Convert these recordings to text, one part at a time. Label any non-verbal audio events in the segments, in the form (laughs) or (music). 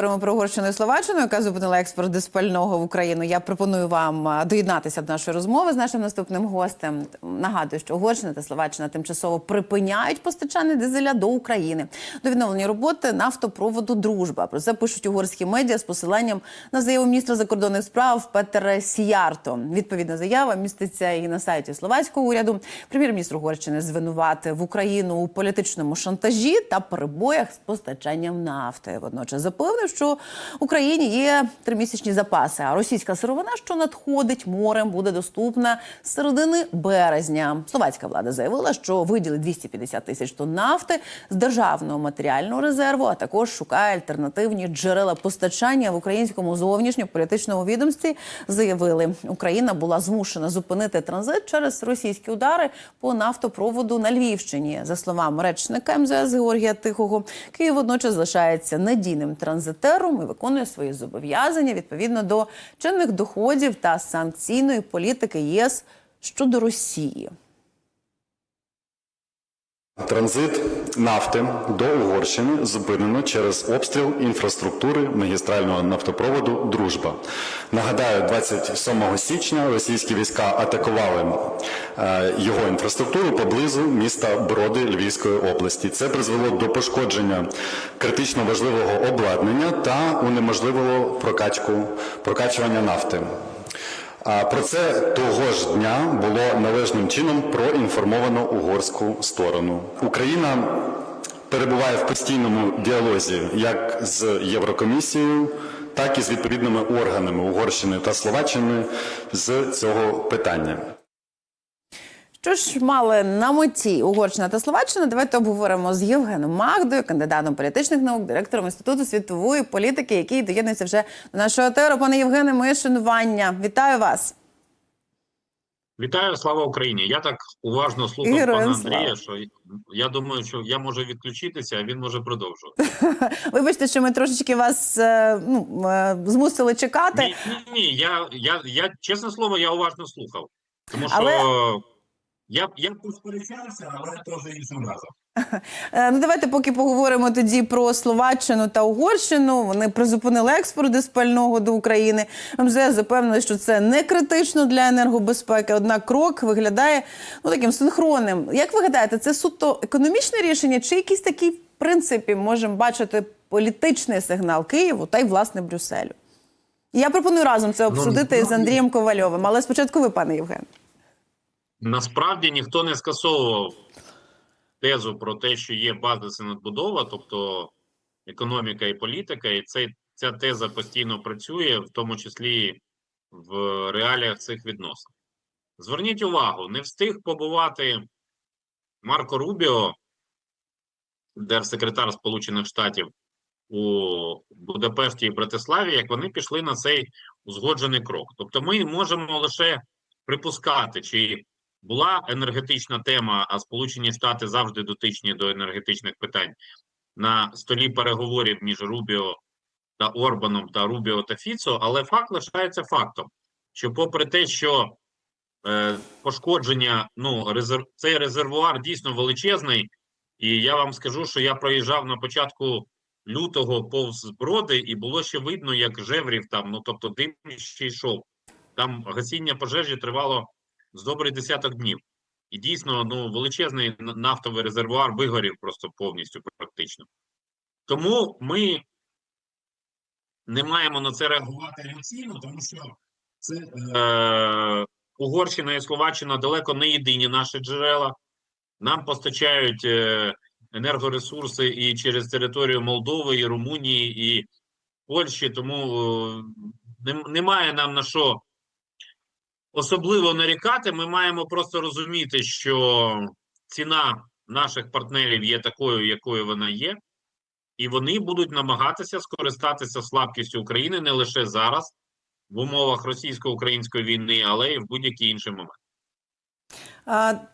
Говоримо про Угорщину і Словаччину, яка зупинила експорт диспального в Україну. Я пропоную вам доєднатися до нашої розмови з нашим наступним гостем. Нагадую, що Угорщина та Словаччина тимчасово припиняють постачання дизеля до України до відновлення роботи нафтопроводу Дружба. Про це пишуть угорські медіа з посиланням на заяву міністра закордонних справ Петера Сіярто. Відповідна заява міститься і на сайті словацького уряду. Прем'єр-міністр Угорщини звинуватив Україну у політичному шантажі та перебоях з постачанням нафти. Водночас запевнив, що в Україні є тримісячні запаси. А російська сировина, що надходить морем, буде доступна з середини березня. Словацька влада заявила, що виділить 250 тисяч тонн нафти з державного матеріального резерву, а також шукає альтернативні джерела постачання в українському зовнішньополітичному відомстві. Заявили, Україна була змушена зупинити транзит через російські удари по нафтопроводу на Львівщині. За словами речника МЗС Георгія Тихого, Київ водночас залишається надійним транзитером і виконує свої зобов'язання відповідно до чинних доходів та санкційної політики ЄС щодо Росії. Транзит нафти до Угорщини зупинено через обстріл інфраструктури магістрального нафтопроводу Дружба. Нагадаю, 27 січня російські війська атакували е, його інфраструктуру поблизу міста Броди Львівської області. Це призвело до пошкодження критично важливого обладнання та унеможливило прокачку прокачування нафти. Про це того ж дня було належним чином проінформовано угорську сторону. Україна перебуває в постійному діалозі як з Єврокомісією, так і з відповідними органами Угорщини та Словаччини з цього питання. Що ж мали на меті Угорщина та Словаччина? Давайте обговоримо з Євгеном Магдою, кандидатом політичних наук, директором інституту світової політики, який доєднується вже до нашого етеру. Пане Євгене, моє шанування. Вітаю вас. Вітаю, слава Україні! Я так уважно слухав Героям пана слава. Андрія, що я думаю, що я можу відключитися, а він може продовжувати. (laughs) Вибачте, що ми трошечки вас е, ну, е, змусили чекати. Ні, ні, ні, я, я, я чесне слово, я уважно слухав. Тому що Але- я, я посперечався, але теж іншим разом. Е, Ну, давайте поки поговоримо тоді про Словаччину та Угорщину. Вони призупинили експорт диспального до України. МЗС запевнили, що це не критично для енергобезпеки. Однак крок виглядає ну таким синхронним. Як ви гадаєте, це суто економічне рішення, чи якийсь такий в принципі можемо бачити політичний сигнал Києву та й власне Брюсселю? Я пропоную разом це обсудити з Андрієм Ковальовим. Але спочатку ви, пане Євген. Насправді ніхто не скасовував тезу про те, що є базис і надбудова, тобто економіка і політика, і цей, ця теза постійно працює, в тому числі в реаліях цих відносин. Зверніть увагу, не встиг побувати Марко Рубіо, держсекретар Сполучених Штатів у Будапешті і Братиславі, як вони пішли на цей узгоджений крок. Тобто, ми можемо лише припускати, чи була енергетична тема, а Сполучені Штати завжди дотичні до енергетичних питань на столі переговорів між Рубіо та Орбаном та Рубіо та Фіцо, але факт лишається фактом, що, попри те, що е, пошкодження, ну резерв, цей резервуар дійсно величезний, і я вам скажу, що я проїжджав на початку лютого повз броди, і було ще видно, як жеврів там, ну тобто дим ще йшов. Там гасіння пожежі тривало з добрий десяток днів. І дійсно, ну, величезний нафтовий резервуар вигорів просто повністю практично. Тому ми не маємо на це реагувати емоційно, тому що це е, Угорщина і Словаччина далеко не єдині наші джерела. Нам постачають е, енергоресурси і через територію Молдови, і Румунії, і Польщі, тому е, немає нам на що особливо нарікати. Ми маємо просто розуміти, що ціна наших партнерів є такою, якою вона є, і вони будуть намагатися скористатися слабкістю України не лише зараз, в умовах російсько-української війни, але й в будь-який інший момент.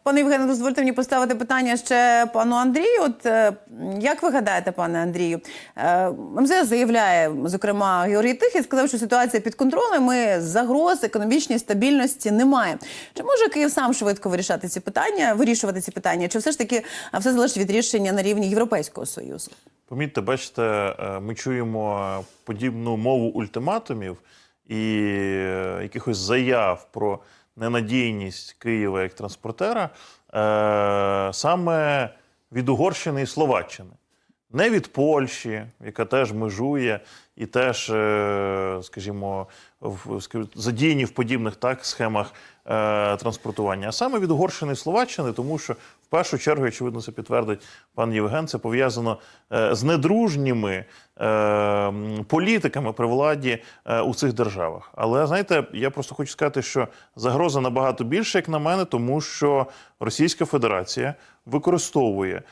Пане Євгене, дозвольте мені поставити питання ще пану Андрію. От е, як ви гадаєте, пане Андрію, е, МЗС заявляє, зокрема, Георгій Тихий сказав, що ситуація під контролем і загроз економічній стабільності немає. Чи може Київ сам швидко вирішати ці питання, вирішувати ці питання? Чи все ж таки все залежить від рішення на рівні Європейського союзу? Помітьте, бачите, е, ми чуємо подібну мову ультиматумів і якихось заяв про ненадійність Києва як транспортера е, саме від Угорщини і Словаччини. Не від Польщі, яка теж межує і теж, е, скажімо, задіяні в подібних так схемах е, транспортування, а саме від Угорщини і Словаччини, тому що в першу чергу, очевидно, це підтвердить пан Євген, це пов'язано е, з недружніми політиками при владі у цих державах. Але знаєте, я просто хочу сказати, що загроза набагато більша, як на мене, тому що Російська Федерація використовує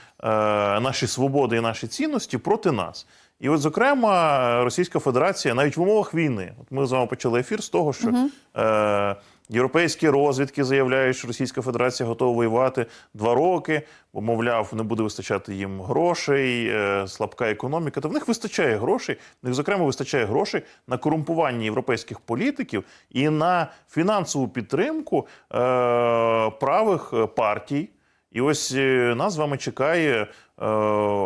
наші свободи і наші цінності проти нас. І от, зокрема, Російська Федерація навіть в умовах війни, от ми з вами почали ефір з того, що е, європейські розвідки заявляють, що Російська Федерація готова воювати два роки, бо, мовляв, не буде вистачати їм грошей, е, слабка економіка. Та в них вистачає грошей, в них, зокрема, вистачає грошей на корумпування європейських політиків і на фінансову підтримку е, правих партій. І ось е, нас з вами чекає е,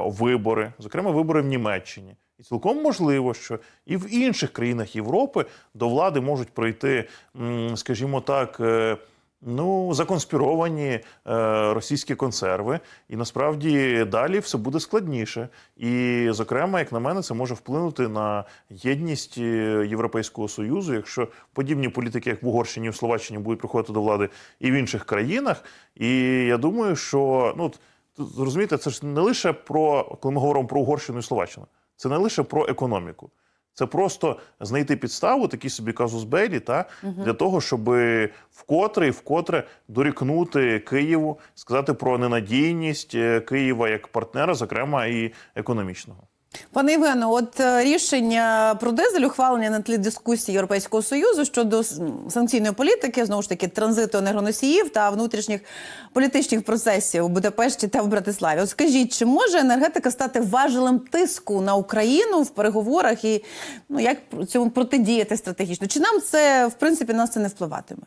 вибори, зокрема вибори в Німеччині. І цілком можливо, що і в інших країнах Європи до влади можуть прийти, скажімо так, е, ну, законспіровані е, російські консерви. І насправді далі все буде складніше. І, зокрема, як на мене, це може вплинути на єдність е, Європейського Союзу, якщо подібні політики, як в Угорщині і в Словаччині, будуть приходити до влади і в інших країнах. І я думаю, що ну розумієте, це ж не лише про коли ми говоримо про Угорщину і Словаччину, це не лише про економіку. Це просто знайти підставу, такий собі казус Белі, та для того, щоб вкотре і вкотре дорікнути Києву, сказати про ненадійність е, Києва як партнера, зокрема і економічного. Пане Євгене, от е, рішення про дизель ухвалення на тлі дискусії Європейського союзу щодо санкційної політики, знову ж таки, транзиту енергоносіїв та внутрішніх політичних процесів у Будапешті та в Братиславі. От скажіть, чи може енергетика стати важелем тиску на Україну в переговорах і ну як цьому протидіяти стратегічно? Чи нам це в принципі нас це не впливатиме?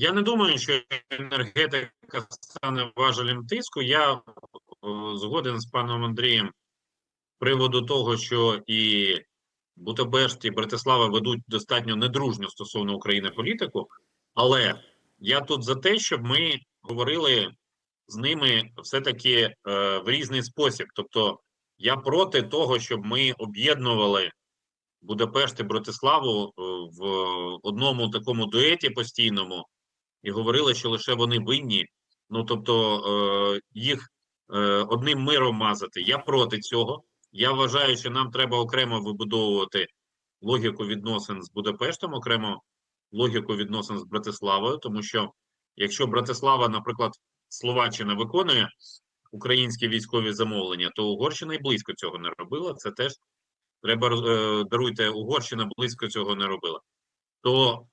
Я не думаю, що енергетика стане важелем тиску. Я е, згоден з паном Андрієм приводу того, що і Будапешт, і Братислава ведуть достатньо недружню стосовно України політику, але я тут за те, щоб ми говорили з ними все-таки е, в різний спосіб. Тобто я проти того, щоб ми об'єднували Будапешт і Братиславу е, в одному такому дуеті постійному і говорили, що лише вони винні. Ну тобто е, їх е, одним миром мазати. Я проти цього. Я вважаю, що нам треба окремо вибудовувати логіку відносин з Будапештом, окремо логіку відносин з Братиславою, тому що якщо Братислава, наприклад, Словаччина виконує українські військові замовлення, то Угорщина і близько цього не робила. Це теж треба е, даруйте, Угорщина близько цього не робила. То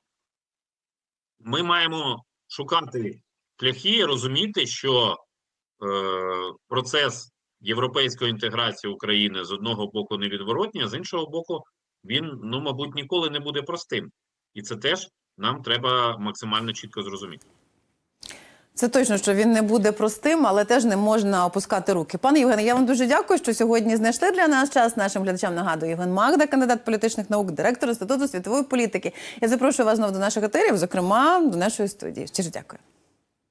ми маємо шукати шляхи, розуміти, що е, процес європейської інтеграції України з одного боку невідворотній, а з іншого боку, він, ну, мабуть, ніколи не буде простим. І це теж нам треба максимально чітко зрозуміти. Це точно, що він не буде простим, але теж не можна опускати руки. Пане Євгене, я вам дуже дякую, що сьогодні знайшли для нас час. Нашим глядачам нагадую Євген Магда, кандидат політичних наук, директор Інституту світової політики. Я запрошую вас знову до наших етерів, зокрема до нашої студії. Щиро дякую.